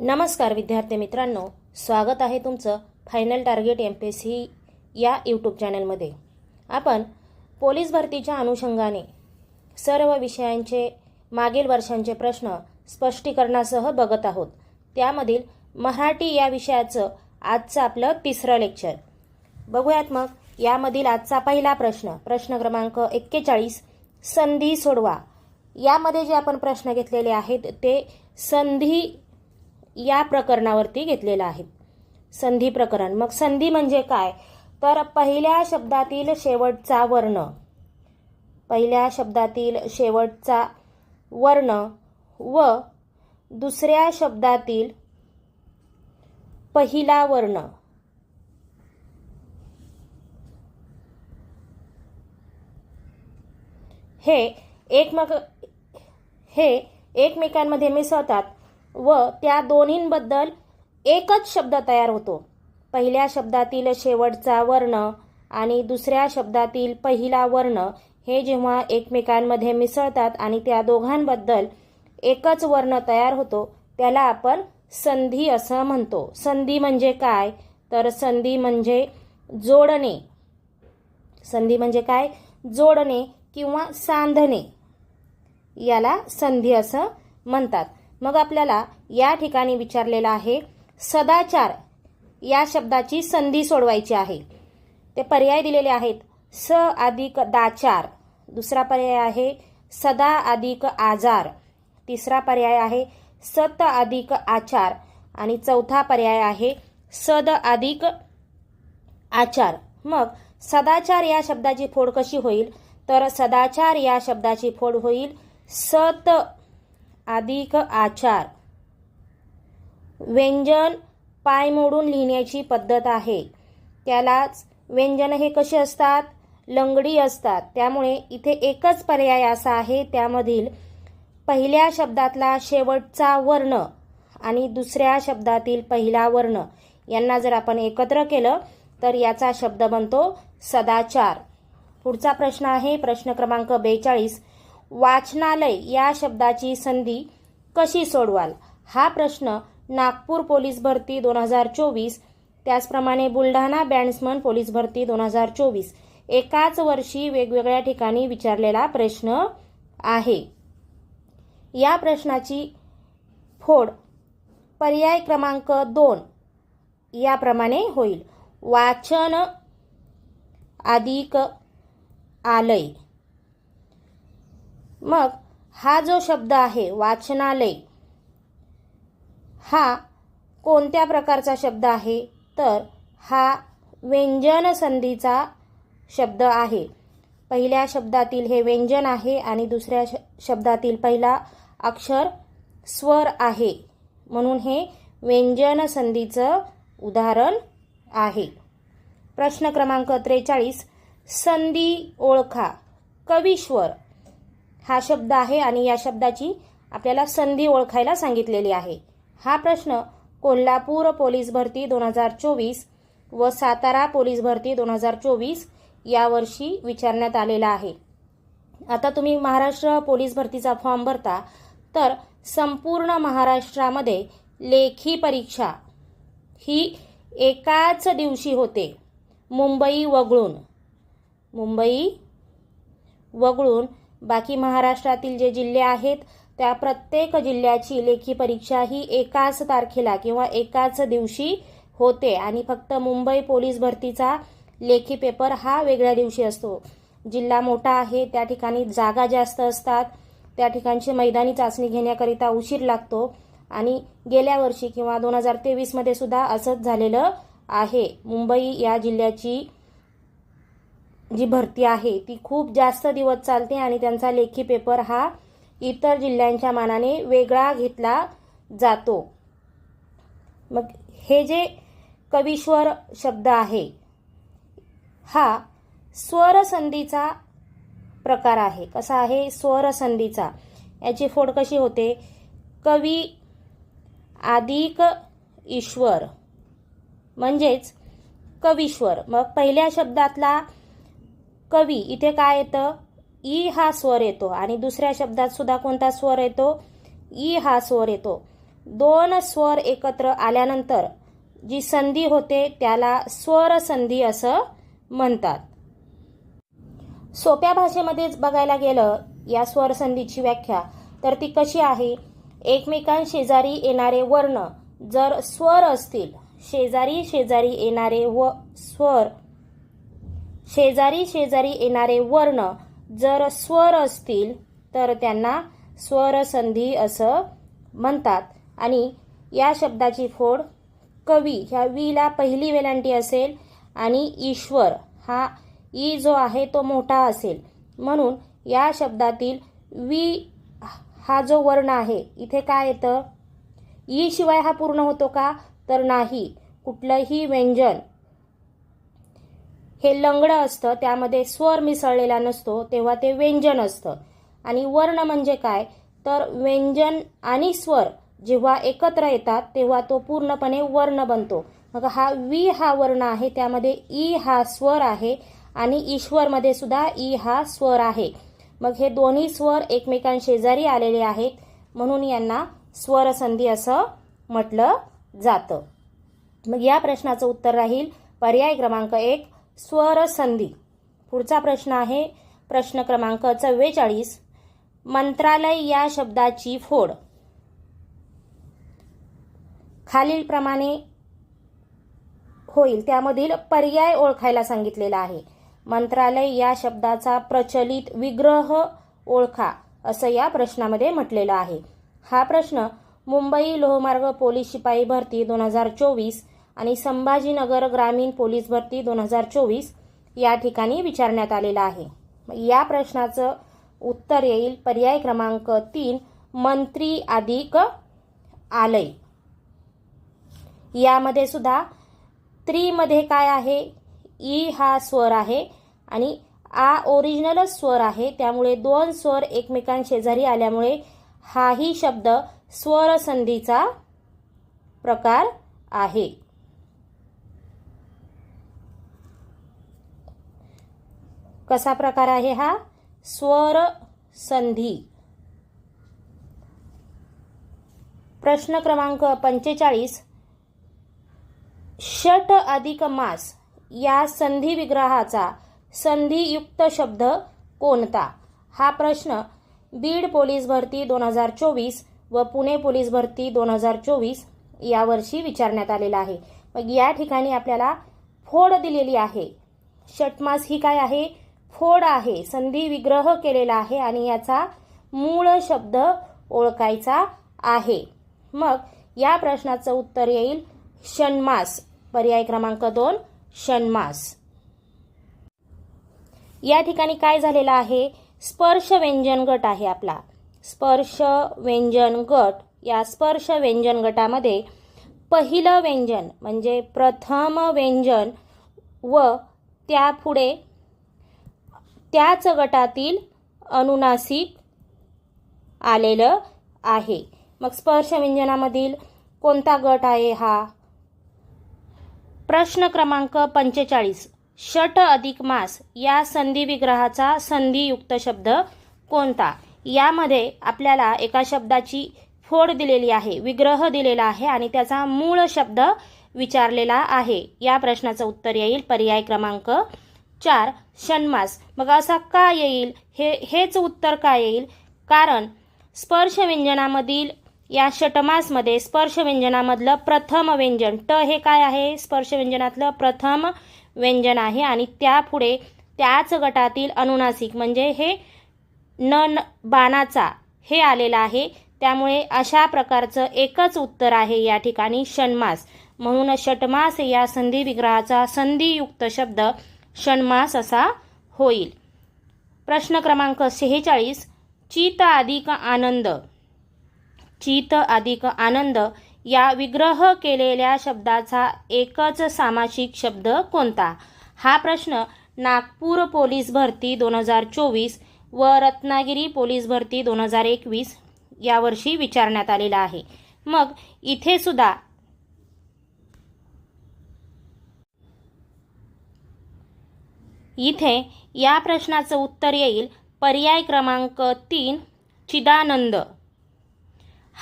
नमस्कार विद्यार्थी मित्रांनो स्वागत आहे तुमचं final target M P S C या यूट्यूब चॅनलमध्ये आपण पोलीस भरतीच्या अनुषंगाने सर्व विषयांचे मागील वर्षांचे प्रश्न स्पष्टीकरणासह बघत आहोत. त्यामधील मराठी या विषयाचं आजचं आपलं तिसरं लेक्चर बघूयात मग यामधील आजचा पहिला प्रश्न प्रश्न क्रमांक एक्केचाळीस संधी सोडवा. यामध्ये जे आपण प्रश्न घेतलेले आहेत ते संधी या प्रकरणावरती घेतलेलं आहे. संधी प्रकरण. मग संधी म्हणजे काय? तर पहिल्या शब्दातील शेवटचा वर्ण. पहिल्या शब्दातील शेवटचा वर्ण व दुसऱ्या शब्दातील पहिला वर्ण. हे एकमेक हे एकमेकांमध्ये मिसळतात. व त्या दोन्हींबद्दल एकच शब्द तयार होतो. पहिल्या शब्दातील शेवटचा वर्ण आणि दुसऱ्या शब्दातील पहिला वर्ण हे जेव्हा एकमेकांमध्ये मिसळतात आणि त्या दोघांबद्दल एकच वर्ण तयार होतो त्याला आपण संधी असं म्हणतो. संधी म्हणजे काय? तर संधी म्हणजे जोडणे. संधी म्हणजे काय? जोडणे किंवा सांधणे. याला संधी असं म्हणतात. मग आपल्याला या ठिकाणी विचारलेलं आहे सदाचार या शब्दाची संधी सोडवायची आहे. ते पर्याय दिलेले आहेत. स अधिक दाचार. दुसरा पर्याय आहे सदा अधिक आजार. तिसरा पर्याय आहे सत अधिक आचार. आणि चौथा पर्याय आहे सद अधिक आचार. मग सदाचार या शब्दाची फोड कशी होईल? तर सदाचार या शब्दाची फोड होईल सत अधिक आचार. व्यंजन पाय मोडून लिहिण्याची पद्धत आहे. त्यालाच व्यंजन हे कसे असतात? लंगडी असतात. त्यामुळे इथे एकच पर्याय असा आहे त्यामधील पहिल्या शब्दातला शेवटचा वर्ण आणि दुसऱ्या शब्दातील पहिला वर्ण. यांना जर आपण एकत्र केलं तर याचा शब्द बनतो सदाचार. पुढचा प्रश्न आहे प्रश्न क्रमांक बेचाळीस. वाचनालय या शब्दाची संधी कशी सोडवाल? हा प्रश्न नागपूर पोलीस भरती दोन हजार चोवीस त्याचप्रमाणे बुलढाणा बँड्समन पोलीस भरती दोन हजार चोवीस एकाच वर्षी वेगवेगळ्या ठिकाणी विचारलेला प्रश्न आहे. या प्रश्नाची फोड पर्याय क्रमांक दोन याप्रमाणे होईल. वाचन अधिक आलय. मग हा जो शब्द आहे वाचनालय हा कोणत्या प्रकारचा शब्द आहे? तर हा व्यंजन संधीचा शब्द आहे. पहिल्या शब्दातील हे व्यंजन आहे आणि दुसऱ्या श शब्दातील पहिला अक्षर स्वर आहे. म्हणून हे व्यंजन संधीचं उदाहरण आहे. प्रश्न क्रमांक त्रेचाळीस संधी ओळखा कवीश्वर हा शब्द आहे आणि या शब्दाची आपल्याला संधी ओळखायला सांगितलेली आहे. हा प्रश्न कोल्हापूर पोलीस भरती दोन हजार चोवीस व सातारा पोलीस भरती दोन हजार चोवीस यावर्षी विचारण्यात आलेला आहे. आता तुम्ही महाराष्ट्र पोलीस भरतीचा फॉर्म भरता तर संपूर्ण महाराष्ट्रामध्ये लेखी परीक्षा ही एकाच दिवशी होते. मुंबई वगळून. मुंबई वगळून बाकी महाराष्ट्रातील जे जिल्हे आहेत त्या प्रत्येक जिल्ह्याची लेखी परीक्षा ही एकाच तारखेला किंवा एकाच दिवशी होते आणि फक्त मुंबई पोलीस भरतीचा लेखी पेपर हा वेगळ्या दिवशी असतो. जिल्हा मोठा आहे त्या ठिकाणी जागा जास्त असतात त्या ठिकाणची मैदानी चाचणी घेण्याकरिता उशीर लागतो आणि गेल्या वर्षी किंवा दोन हजार तेवीसमध्ये सुद्धा असंच झालेलं आहे. मुंबई या जिल्ह्याची जी भरती आहे ती खूप जास्त दिवस चालते आणि त्यांचा लेखी पेपर हा इतर जिल्ह्यांच्या मानाने वेगळा घेतला जातो. मग हे जे कवीश्वर शब्द आहे हा स्वरसंधीचा प्रकार आहे. कसा आहे? स्वरसंधीचा. याची फोड कशी होते? कवी आदिक ईश्वर म्हणजेच कवीश्वर. मग पहिल्या शब्दातला कवी इथे काय येतं? ई हा स्वर येतो. आणि दुसऱ्या शब्दात सुद्धा कोणता स्वर येतो? ई हा स्वर येतो. दोन स्वर एकत्र आल्यानंतर जी संधी होते त्याला स्वर संधी असं म्हणतात. सोप्या भाषेमध्येच बघायला गेलं या स्वर संधीची व्याख्या तर ती कशी आहे? एकमेकांशेजारी येणारे वर्ण जर स्वर असतील शेजारी शेजारी येणारे व स्वर शेजारी शेजारी येणारे वर्ण जर स्वर असतील तर त्यांना स्वरसंधी असं म्हणतात. आणि या शब्दाची फोड कवी ह्या वीला पहिली वेलांटी असेल आणि ईश्वर हा ई जो आहे तो मोठा असेल. म्हणून या शब्दातील वी हा जो वर्ण आहे इथे काय येतं? ई शिवाय हा पूर्ण होतो का? तर नाही. कुठलंही व्यंजन हे लंगडं असतं त्यामध्ये स्वर मिसळलेला नसतो तेव्हा ते व्यंजन असतं. आणि वर्ण म्हणजे काय? तर व्यंजन आणि स्वर जेव्हा एकत्र येतात तेव्हा तो पूर्णपणे वर्ण बनतो. मग हा वी हा वर्ण आहे त्यामध्ये ई हा स्वर आहे आणि ईश्वरमध्ये सुद्धा ई हा स्वर आहे. मग हे दोन्ही स्वर एकमेकांशेजारी आलेले आहेत म्हणून यांना स्वर संधी असं म्हटलं जातं. मग या प्रश्नाचं उत्तर राहील. पर्याय क्रमांक एक स्वर संधी पुढचा प्रश्न आहे प्रश्न क्रमांक चव्वेचाळीस. मंत्रालय या शब्दाची फोड. खालीलप्रमाणे होईल. त्यामधील पर्याय ओळखायला सांगितलेला आहे. मंत्रालय या शब्दाचा प्रचलित विग्रह ओळखा असं या प्रश्नामध्ये म्हटलेलं आहे. हा प्रश्न मुंबई लोहमार्ग पोलीस शिपाई भरती दोन हजार चोवीस आणि संभाजीनगर ग्रामीण पोलीस भरती दोन हजार चोवीस या ठिकाणी विचारण्यात आलेला आहे. या प्रश्नाचं उत्तर येईल. पर्याय क्रमांक तीन मंत्री अधिक आलय. यामध्ये सुद्धा त्रीमध्ये काय आहे? ई हा स्वर आहे आणि आ ओरिजिनलच स्वर आहे. त्यामुळे दोन स्वर एकमेकांशेजारी आल्यामुळे हाही शब्द स्वरसंधीचा प्रकार आहे. कसा प्रकार आहे हा? स्वर संधी. प्रश्न क्रमांक पंचेचाळीस. षट अधिक मास या संधी विग्रहाचा संधियुक्त शब्द कोणता? हा प्रश्न बीड पोलीस भरती दोन हजार चोवीस व पुणे पोलीस भरती दोन हजार चोवीस यावर्षी विचारण्यात आलेला आहे. मग या ठिकाणी आपल्याला फोड दिलेली आहे. षटमास ही काय आहे? फोड आहे. संधी विग्रह केलेला आहे आणि याचा मूळ शब्द ओळखायचा आहे. मग या प्रश्नाचं उत्तर येईल षण्मास. पर्याय क्रमांक दोन षण्मास. या ठिकाणी काय झालेलं आहे? स्पर्श व्यंजन गट आहे आपला. स्पर्श व्यंजन गट या स्पर्श व्यंजन गटामध्ये पहिलं व्यंजन म्हणजे प्रथम व्यंजन व त्यापुढे त्याच गटातील अनुनासिक आलेलं आहे. मग स्पर्श व्यंजनामधील कोणता गट आहे हा? प्रश्न क्रमांक पंचेचाळीस. षट अधिक मास या संधी विग्रहाचा संधियुक्त शब्द कोणता? यामध्ये आपल्याला एका शब्दाची फोड दिलेली आहे विग्रह दिलेला आहे आणि त्याचा मूळ शब्द विचारलेला आहे. या प्रश्नाचं उत्तर येईल पर्याय क्रमांक चार षण्मास. मग असा का येईल? हे हेच उत्तर का येईल? कारण स्पर्श व्यंजनामधील या षटमासमध्ये स्पर्श व्यंजनामधलं प्रथम व्यंजन ट हे काय आहे? स्पर्श व्यंजनातलं प्रथम व्यंजन आहे आणि त्यापुढे त्याच गटातील अनुनासिक म्हणजे हे न न- बाणाचा हे आलेलं आहे. त्यामुळे अशा प्रकारचं एकच उत्तर आहे या ठिकाणी षण्मास. म्हणून षटमास या संधी विग्रहाचा संधियुक्त शब्द षण्मास असा होईल. प्रश्न क्रमांक सेहेचाळीस चित अधिक आनंद. चित अधिक आनंद या विग्रह केलेल्या शब्दाचा एकच सामासिक शब्द कोणता? हा प्रश्न नागपूर पोलीस भरती दोन हजार चोवीस व रत्नागिरी पोलीस भरती दोन हजार एकवीस यावर्षी विचारण्यात आलेला आहे. मग इथे सुद्धा इथे या प्रश्नाचं उत्तर येईल. पर्याय क्रमांक तीन चिदानंद.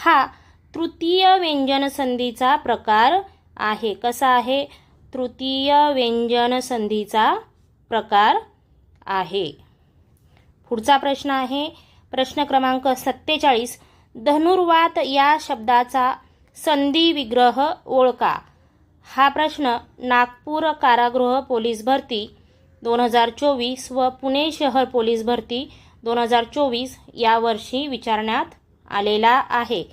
हा तृतीय व्यंजन संधीचा प्रकार आहे. कसा आहे? तृतीय व्यंजन संधीचा प्रकार आहे. पुढचा प्रश्न आहे. प्रश्न क्रमांक सत्तेचाळीस. धनुर्वात या शब्दाचा संधी विग्रह ओळखा. हा प्रश्न नागपूर कारागृह पोलीस भरती दोन हजार चोवीस व पुणे शहर पोलीस भरती दोन हजार चोवीस यावर्षी विचारण्यात आलेला आहे.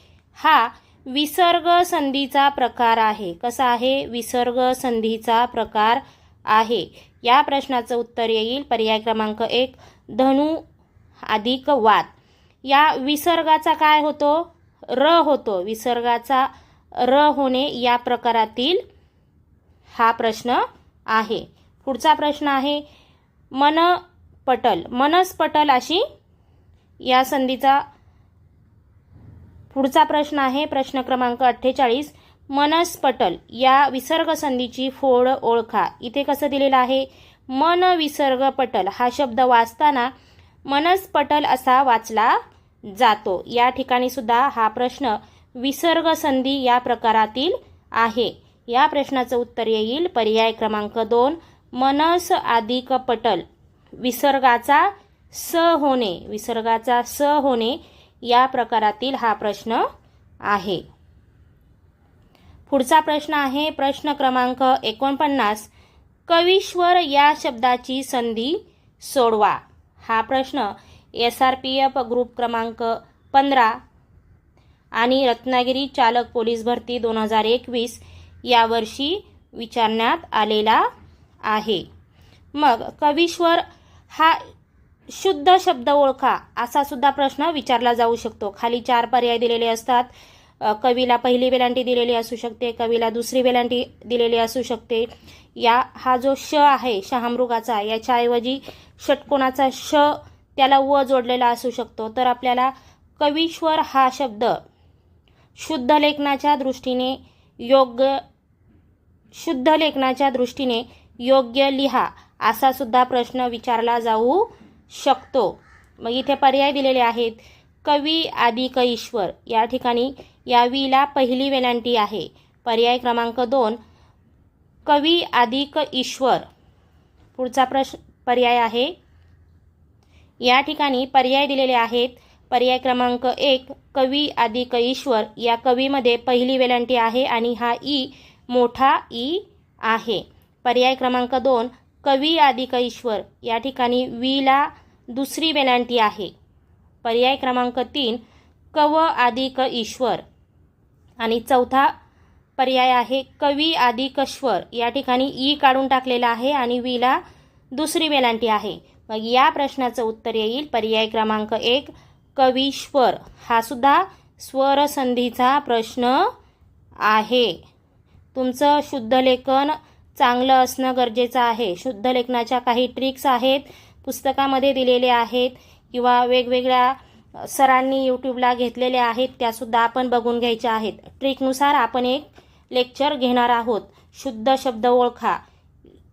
हा विसर्ग संधीचा प्रकार आहे. कसा आहे? विसर्ग संधीचा प्रकार आहे. या प्रश्नाचं उत्तर येईल पर्याय क्रमांक एक धनु अधिक वाद. या विसर्गाचा काय होतो? र होतो. विसर्गाचा र होणे या प्रकारातील हा प्रश्न आहे. पुढचा प्रश्न आहे मन पटल मनस्पटल अशी या संधीचा पुढचा प्रश्न आहे प्रश्न क्रमांक अठ्ठेचाळीस. मनस्पटल या विसर्ग संधीची फोड ओळखा. इथे कसं दिलेलं आहे? मन विसर्ग पटल हा शब्द वाचताना मनस्पटल असा वाचला जातो. या ठिकाणी सुद्धा हा प्रश्न विसर्ग संधी या प्रकारातील आहे. या प्रश्नाचं उत्तर येईल. पर्याय क्रमांक दोन मनस अधिक पटल. विसर्गाचा स होणे. विसर्गाचा स होणे या प्रकारातील हा प्रश्न आहे. पुढचा प्रश्न आहे प्रश्न क्रमांक एकोणपन्नास. कवीश्वर या शब्दाची संधी सोडवा. हा प्रश्न S R P F group क्रमांक पंधरा आणि रत्नागिरी चालक पोलीस भरती दोन हजार एकवीस यावर्षी विचारण्यात आलेला आहे. मग कवीश्वर हा शुद्ध शब्द ओळखा असा सुद्धा प्रश्न विचारला जाऊ शकतो. खाली चार पर्याय दिलेले असतात. कवीला पहिली वेलांटी दिलेली असू शकते कवीला दुसरी वेलांटी दिलेली असू शकते. या हा जो श आहे शहामृगाचा याच्याऐवजी षटकोणाचा श त्याला व जोडलेला असू शकतो. तर आपल्याला कवीश्वर हा शब्द शुद्ध लेखनाच्या दृष्टीने योग्य शुद्ध लेखनाच्या दृष्टीने योग्य लिहा असा सुद्धा प्रश्न विचारला जाऊ शकतो. मग इथे पर्याय दिलेले आहेत. कवी आदिक ईश्वर या ठिकाणी या वीला पहिली वेलांटी आहे. पर्याय क्रमांक दोन कवी आदिक ईश्वर पुढचा प्रश्न पर्याय आहे. या ठिकाणी पर्याय दिलेले आहेत. पर्याय क्रमांक एक कवी आदिक ईश्वर या कवीमध्ये पहिली वेलांटी आहे आणि हा ई मोठा ई आहे. पर्याय क्रमांक दोन कवी अधिक ईश्वर या ठिकाणी वीला दुसरी वेलांटी आहे. पर्याय क्रमांक तीन कव अधिक ईश्वर आणि चौथा पर्याय आहे कवी अधिक श्वर या ठिकाणी ई काढून टाकलेला आहे आणि वीला दुसरी वेलांटी आहे. मग या प्रश्नाचं उत्तर येईल. पर्याय क्रमांक एक कवीश्वर. हा सुद्धा स्वरसंधीचा प्रश्न आहे. तुमचं शुद्ध लेखन चांगलं असणं गरजेचं आहे. शुद्ध लेखनाच्या काही ट्रिक्स आहेत पुस्तकामध्ये दिलेले आहेत किंवा वेगवेगळ्या सरांनी यूट्यूबला घेतलेल्या आहेत त्यासुद्धा आपण बघून घ्यायच्या आहेत. ट्रिकनुसार आपण एक लेक्चर घेणार आहोत. शुद्ध शब्द ओळखा.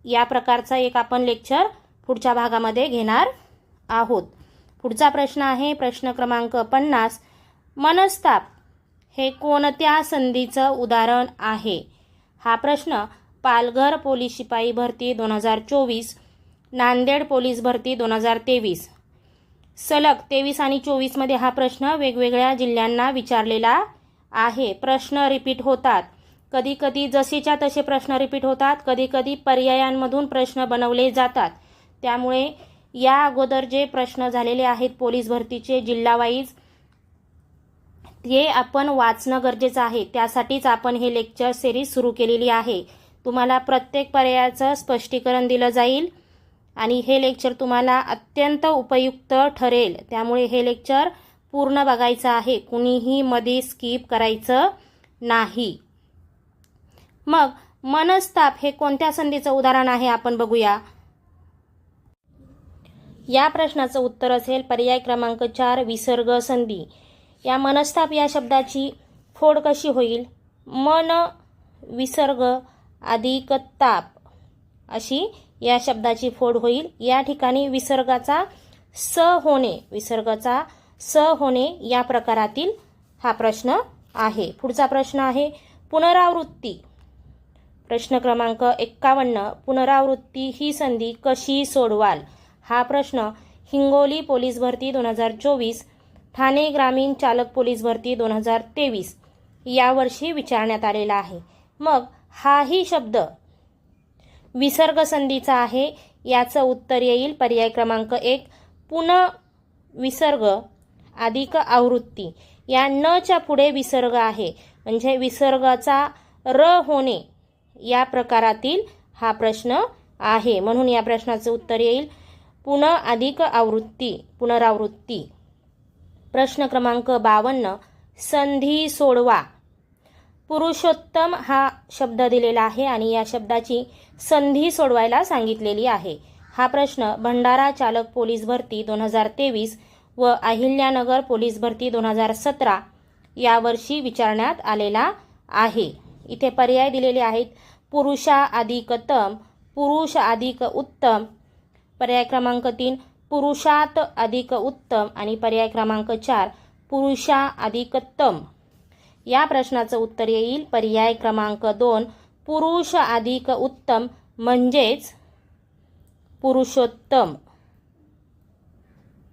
या प्रकारचा एक आपण लेक्चर पुढच्या भागामध्ये घेणार आहोत. पुढचा प्रश्न आहे प्रश्न क्रमांक पन्नास. मनस्ताप हे कोणत्या संधीचं उदाहरण आहे? हा प्रश्न पालघर पोलीस शिपाई भरती दोन हजार चोवीस नांदेड पोलीस भरती दोन हजार तेवीस. सलग तेवीस आणि चोवीसमध्ये हा प्रश्न वेगवेगळ्या जिल्ह्यांना विचारलेला आहे. प्रश्न रिपीट होतात. कधी कधी जसेच्या तसे प्रश्न रिपीट होतात. कधी कधी पर्यायांमधून प्रश्न बनवले जातात. त्यामुळे या अगोदर जे प्रश्न झालेले आहेत पोलीस भरतीचे जिल्हावाईज ते आपण वाचणं गरजेचं आहे. त्यासाठीच आपण हे लेक्चर सिरीज सुरू केलेली आहे. तुम्हाला प्रत्येक पर्यायाचं स्पष्टीकरण दिलं जाईल आणि हे लेक्चर तुम्हाला अत्यंत उपयुक्त ठरेल. त्यामुळे हे लेक्चर पूर्ण बघायचं आहे. कुणीही मध्ये स्किप करायचं नाही. मग मनस्ताप हे कोणत्या संधीचं उदाहरण आहे आपण बघूया. या प्रश्नाचं उत्तर असेल पर्याय क्रमांक चार विसर्ग संधी. या मनस्ताप या शब्दाची फोड कशी होईल? मन विसर्ग अधिक ताप अशी या शब्दाची फोड होईल. या ठिकाणी विसर्गाचा स होणे विसर्गाचा स होणे या प्रकारातील हा प्रश्न आहे. पुढचा प्रश्न आहे पुनरावृत्ती. प्रश्न क्रमांक एक्कावन्न पुनरावृत्ती ही संधी कशी सोडवाल? हा प्रश्न हिंगोली पोलीस भरती दोन हजार चोवीस ठाणे ग्रामीण चालक पोलीस भरती दोन हजार तेवीस यावर्षी विचारण्यात आलेला आहे. मग हाही शब्द विसर्ग संधीचा आहे. याचं उत्तर येईल पर्याय क्रमांक एक पुन विसर्ग अधिक आवृत्ती. या नच्या पुढे विसर्ग आहे. म्हणजे विसर्गाचा र होणे या प्रकारातील हा प्रश्न आहे. म्हणून या प्रश्नाचं उत्तर येईल पुन अधिक आवृत्ती पुनरावृत्ती. प्रश्न क्रमांक बावन्न संधी सोडवा. पुरुषोत्तम हा शब्द दिलेला आहे आणि या शब्दाची संधी सोडवायला सांगितलेली आहे. हा प्रश्न भंडारा चालक पोलीस भरती दोन हजार तेवीस व अहिल्यानगर पोलीस भरती दोन हजार सतरा यावर्षी विचारण्यात आलेला आहे. इथे पर्याय दिलेले आहेत. पुरुषा अधिकतम पुरुष अधिक उत्तम. पर्याय क्रमांक तीन पुरुषात अधिक उत्तम आणि पर्याय क्रमांक चार पुरुषा अधिकतम या प्रश्नाचं उत्तर येईल. पर्याय क्रमांक दोन पुरुष अधिक उत्तम म्हणजेच पुरुषोत्तम.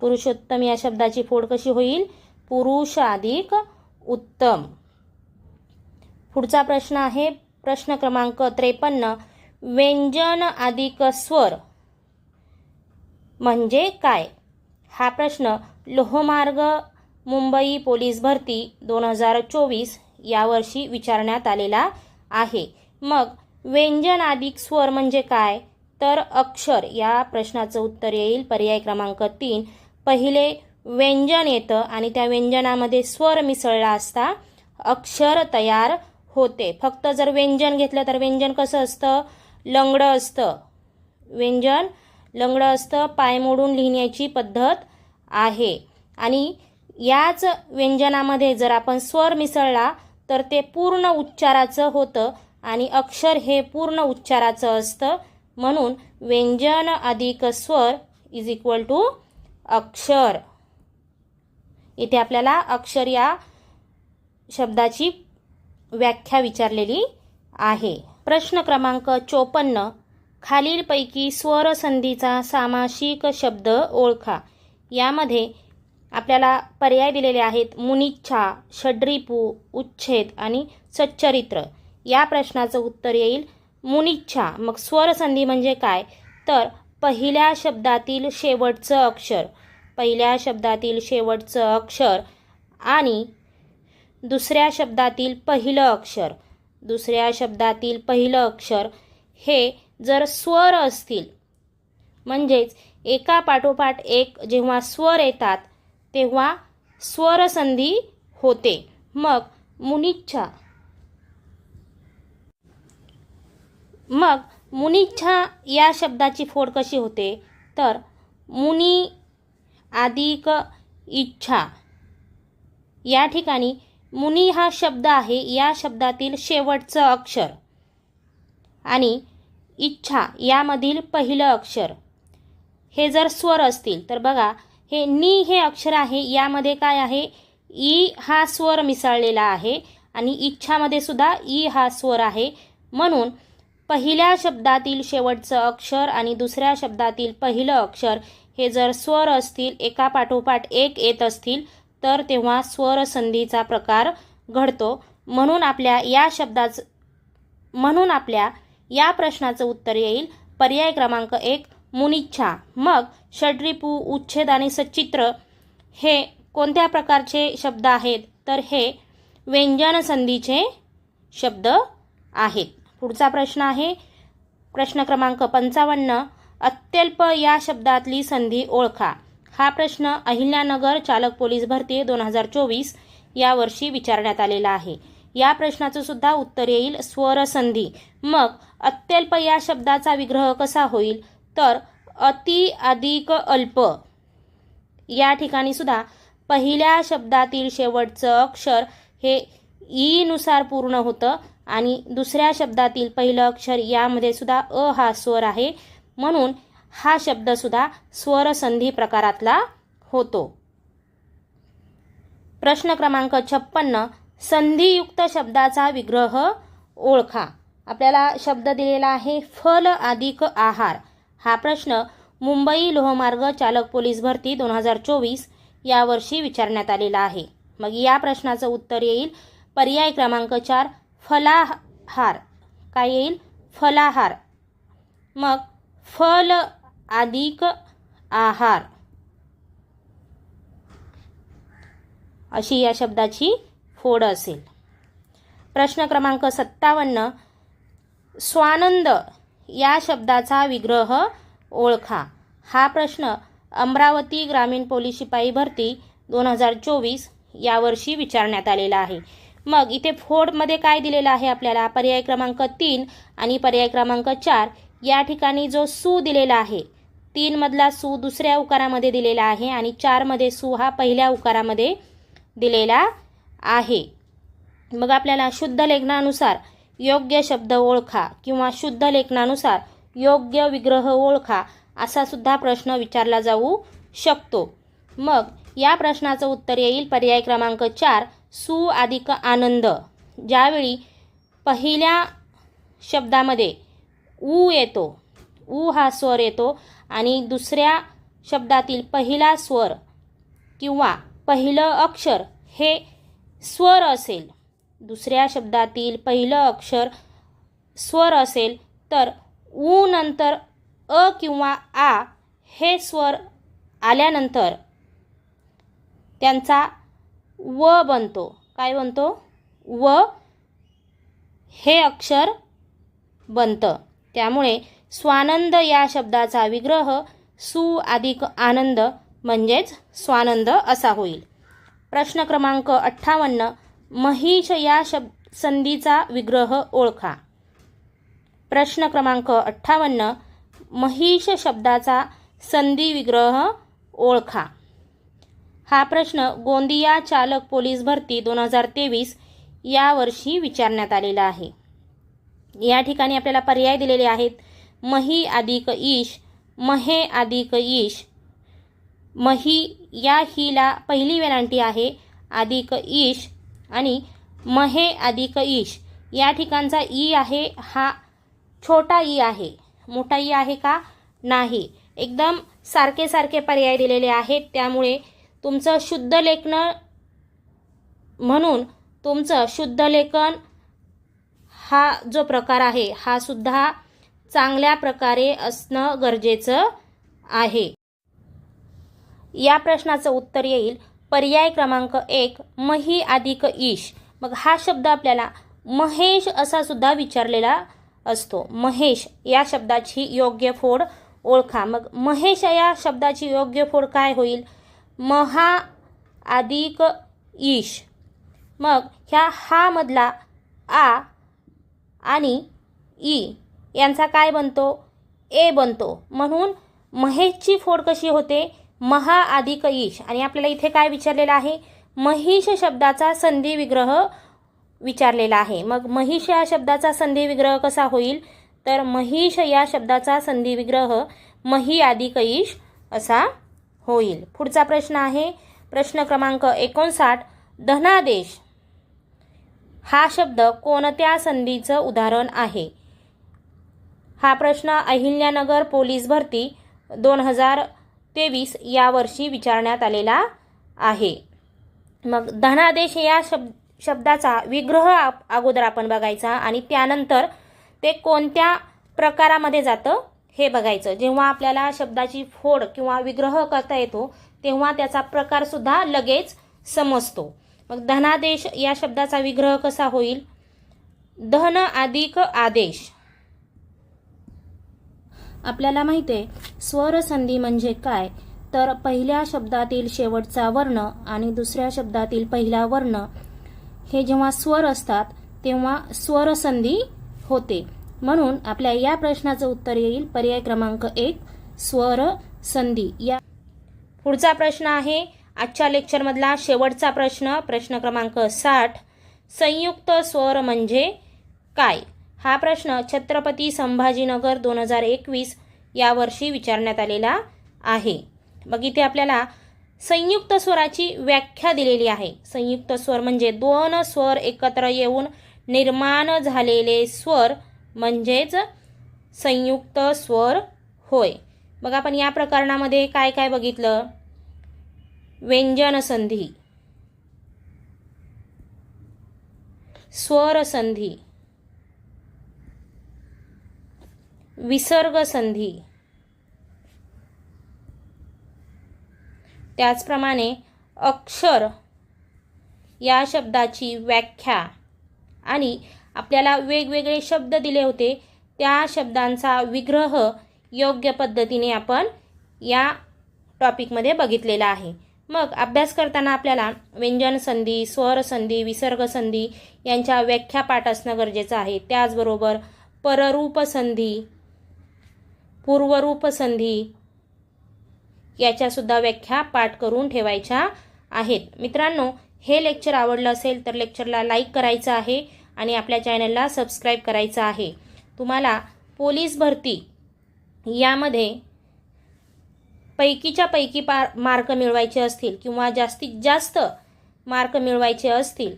पुरुषोत्तम या शब्दाची फोड कशी होईल? पुरुष अधिक उत्तम. पुढचा प्रश्न आहे. प्रश्न क्रमांक त्रेपन्न व्यंजन अधिक स्वर म्हणजे काय? हा प्रश्न लोहमार्ग मुंबई पोलीस भरती दोन हजार चोवीस यावर्षी विचारण्यात आलेला आहे. मग व्यंजन अधिक स्वर म्हणजे काय? तर अक्षर. या प्रश्नाचं उत्तर येईल. पर्याय क्रमांक तीन. पहिले व्यंजन येतं आणि त्या व्यंजनामध्ये स्वर मिसळला असता अक्षर तयार होते. फक्त जर व्यंजन घेतलं तर व्यंजन कसं असतं? लंगडं असतं. व्यंजन लंगडं असतं पाय मोडून लिहिण्याची पद्धत आहे. आणि याच व्यंजनामध्ये जर आपण स्वर मिसळला तर ते पूर्ण उच्चाराचं होतं आणि अक्षर हे पूर्ण उच्चाराचं असतं. म्हणून व्यंजन अधिक स्वर इज इक्वल टू अक्षर. इथे आपल्याला अक्षर या शब्दाची व्याख्या विचारलेली आहे. प्रश्न क्रमांक चोपन्न. खालीलपैकी स्वर संधीचा सामासिक शब्द ओळखा. यामध्ये आपल्याला पर्याय दिलेले आहेत. मुनिच्छा षड्रिपू उच्छेद आणि सच्चरित्र. या प्रश्नाचं उत्तर येईल. मुनिच्छा मग स्वरसंधी म्हणजे काय? तर पहिल्या शब्दातील शेवटचं अक्षर. पहिल्या शब्दातील शेवटचं अक्षर आणि दुसऱ्या शब्दातील पहिलं अक्षर. दुसऱ्या शब्दातील पहिलं अक्षर हे जर स्वर असतील म्हणजेच एका पाठोपाठ एक जेव्हा स्वर येतात तेव्हा स्वरसंधी होते. मग मुनिच्छा. मग मुनिच्छा या शब्दाची फोड कशी होते? तर मुनी अधिक इच्छा. या ठिकाणी मुनी हा शब्द आहे या शब्दातील शेवटचं अक्षर. आणि इच्छा यामधील पहिलं अक्षर. हे जर स्वर असतील तर बघा हे नी हे अक्षर आहे यामध्ये काय आहे? ई हा स्वर मिसळलेला आहे आणि इच्छामध्ये सुद्धा ई हा स्वर आहे. म्हणून पहिल्या शब्दातील शेवटचं अक्षर आणि दुसऱ्या शब्दातील पहिलं अक्षर हे जर स्वर असतील एका पाठोपाठ एक येत असतील तर तेव्हा स्वर संधीचा प्रकार घडतो. म्हणून आपल्या या शब्दाचं म्हणून आपल्या या प्रश्नाचं उत्तर येईल. पर्याय क्रमांक एक मुनिच्छा. मग षड्रिपू उच्छेद आणि सच्चित्र हे कोणत्या प्रकारचे शब्द आहेत? तर हे व्यंजन संधीचे शब्द आहेत. पुढचा प्रश्न आहे. प्रश्न क्रमांक पंचावन्न. अत्यल्प या शब्दातली संधी ओळखा. हा प्रश्न अहिल्यानगर चालक पोलीस भरती दोन हजार चोवीस यावर्षी विचारण्यात आलेला आहे. या प्रश्नाचं सुद्धा उत्तर येईल. स्वरसंधी. मग अत्यल्प या शब्दाचा विग्रह कसा होईल? तर अति अधिक अल्प. या ठिकाणी सुद्धा पहिल्या शब्दातील शेवटचं अक्षर हे ईनुसार पूर्ण होतं आणि दुसऱ्या शब्दातील पहिलं अक्षर यामध्ये सुद्धा अ हा स्वर आहे. म्हणून हा शब्दसुद्धा स्वरसंधी प्रकारातला होतो. प्रश्न क्रमांक छप्पन्न संधियुक्त शब्दाचा विग्रह ओळखा. आपल्याला शब्द दिलेला आहे फल अधिक आहार. हा प्रश्न मुंबई लोहमार्ग चालक पोलीस भरती दोन हजार चोवीस यावर्षी विचारण्यात आलेला आहे. मग या प्रश्नाचं उत्तर येईल पर्याय क्रमांक चार फलाहार. काय येईल? फलाहार. मग फल अधिक आहार. अशी या शब्दाची फोड असेल. प्रश्न क्रमांक सत्तावन्न स्वानंद. या शब्दाचा विग्रह ओळखा. हा प्रश्न अमरावती ग्रामीण पोलीस शिपाई भरती दोन हजार चोवीस यावर्षी विचारण्यात आलेला आहे. मग इथे फोडमध्ये काय दिलेलं आहे आपल्याला? पर्याय क्रमांक तीन आणि पर्याय क्रमांक चार या ठिकाणी जो सू दिलेला आहे तीनमधला सू दुसऱ्या उकारामध्ये दिलेला आहे आणि चारमध्ये सू हा पहिल्या उकारामध्ये दिलेला आहे. मग आपल्याला शुद्ध लेखनानुसार योग्य शब्द ओळखा किंवा शुद्ध लेखनानुसार योग्य विग्रह ओळखा असा सुद्धा प्रश्न विचारला जाऊ शकतो. मग या प्रश्नाचं उत्तर येईल पर्याय क्रमांक चार सु अधिक आनंद. ज्यावेळी पहिल्या शब्दामध्ये ऊ येतो ऊ हा स्वर येतो आणि दुसऱ्या शब्दातील पहिला स्वर किंवा पहिलं अक्षर हे स्वर असेल. दुसऱ्या शब्दातील पहिलं अक्षर स्वर असेल तर ऊ नंतर अ किंवा आ हे स्वर आल्यानंतर त्यांचा व बनतो. काय बनतो? व हे अक्षर बनतं. त्यामुळे स्वानंद या शब्दाचा विग्रह सु अधिक आनंद म्हणजेच स्वानंद असा होईल. प्रश्न क्रमांक अठ्ठावन्न महिष या शब संधीचा विग्रह ओळखा. प्रश्न क्रमांक अठ्ठावन्न महिष शब्दाचा संधी विग्रह ओळखा. हा प्रश्न गोंदिया चालक पोलीस भरती दोन हजार तेवीस यावर्षी विचारण्यात आलेला आहे. या ठिकाणी आपल्याला पर्याय दिलेले आहेत. मही अधिक ईश महे अधिक ईश. मही या हीला पहिली वेलांटी आहे. अधिक ईश आणि महे अधिक ईश. या ठिकाणचा ई आहे हा छोटा ई आहे. मोठा ई आहे का? नाही. एकदम सारखे सारखे पर्याय दिलेले आहेत. त्यामुळे तुमचं शुद्ध लेखन म्हणून तुमचं शुद्ध लेखन हा जो प्रकार आहे हा सुद्धा चांगल्या प्रकारे असणं गरजेचं आहे. या प्रश्नाचं उत्तर येईल. पर्याय क्रमांक एक मही अधिक ईश. मग हा शब्द आपल्याला महेश असा सुद्धा विचारलेला असतो. महेश या शब्दाची योग्य फोड ओळखा. मग महेश या शब्दाची योग्य फोड काय होईल? महा अधिक ईश. मग ह्या हा मधला आ आणि ई यांचा काय बनतो? ए बनतो. म्हणून महेशची फोड कशी होते? महाअधिक ईश आणि आपल्याला इथे काय विचारलेलं आहे? महिष शब्दाचा संधी विग्रह विचारलेला आहे. मग महिष या शब्दाचा संधी विग्रह कसा होईल? तर महिष या शब्दाचा संधी विग्रह मही अधिक ईश असा होईल. पुढचा प्रश्न आहे. प्रश्न क्रमांक एकोणसाठ. धनादेश. हा शब्द कोणत्या संधीचं उदाहरण आहे? हा प्रश्न अहिल्यानगर पोलीस भरती दोन हजार तेवीस यावर्षी विचारण्यात आलेला आहे. मग धनादेश या शब्द शब्दाचा विग्रह आप- अगोदर आपण बघायचा आणि त्यानंतर ते कोणत्या प्रकारामध्ये जातं हे बघायचं. जेव्हा आपल्याला शब्दाची फोड किंवा विग्रह करता येतो तेव्हा त्याचा प्रकारसुद्धा लगेच समजतो. मग धनादेश या शब्दाचा विग्रह कसा होईल? धन अधिक आदेश. आपल्याला माहिती आहे स्वरसंधी म्हणजे काय? तर पहिल्या शब्दातील शेवटचा वर्ण आणि दुसऱ्या शब्दातील पहिला वर्ण हे जेव्हा स्वर असतात तेव्हा स्वरसंधी होते. म्हणून आपल्या या प्रश्नाचं उत्तर येईल पर्याय क्रमांक एक स्वर संधी या पुढचा प्रश्न आहे आजच्या लेक्चरमधला शेवटचा प्रश्न प्रश्न क्रमांक साठ संयुक्त स्वर म्हणजे काय? हा प्रश्न छत्रपती संभाजीनगर दोन हजार एकवीस यावर्षी विचारण्यात आलेला आहे. मग इथे आपल्याला संयुक्त स्वराची व्याख्या दिलेली आहे. संयुक्त स्वर म्हणजे दोन स्वर एकत्र येऊन निर्माण झालेले स्वर म्हणजेच संयुक्त स्वर होय. मग आपण या प्रकरणामध्ये काय काय बघितलं? व्यंजन संधी. विसर्गसंधी. विसर्ग संधी त्याचप्रमाणे अक्षर या शब्दाची व्याख्या आणि आपल्याला वेगवेगळे शब्द दिले होते त्या शब्दांचा विग्रह योग्य पद्धतीने आपण या टॉपिकमध्ये बघितलेला आहे. मग अभ्यास करताना आपल्याला व्यंजन संधी स्वर संधी विसर्ग संधी यांच्या व्याख्या पाठ असणं गरजेचं आहे. त्याचबरोबर पररूपसंधी संधी पूर्वरूप संधी याच्यासुद्धा व्याख्या पाठ करून ठेवायच्या आहेत. मित्रांनो हे लेक्चर आवडलं असेल तर लेक्चरला लाईक करायचं आहे आणि आपल्या चॅनलला सबस्क्राईब करायचं आहे. तुम्हाला पोलीस भरती यामध्ये पैकीच्या पैकी पा मार्क मिळवायचे असतील किंवा जास्तीत जास्त मार्क मिळवायचे असतील.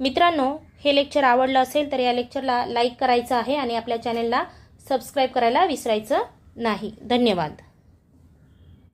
मित्रांनो हे लेक्चर आवडलं असेल तर या लेक्चरला लाईक करायचं आहे आणि आपल्या चॅनलला सबस्क्राईब करायला विसरायचं नाही. धन्यवाद.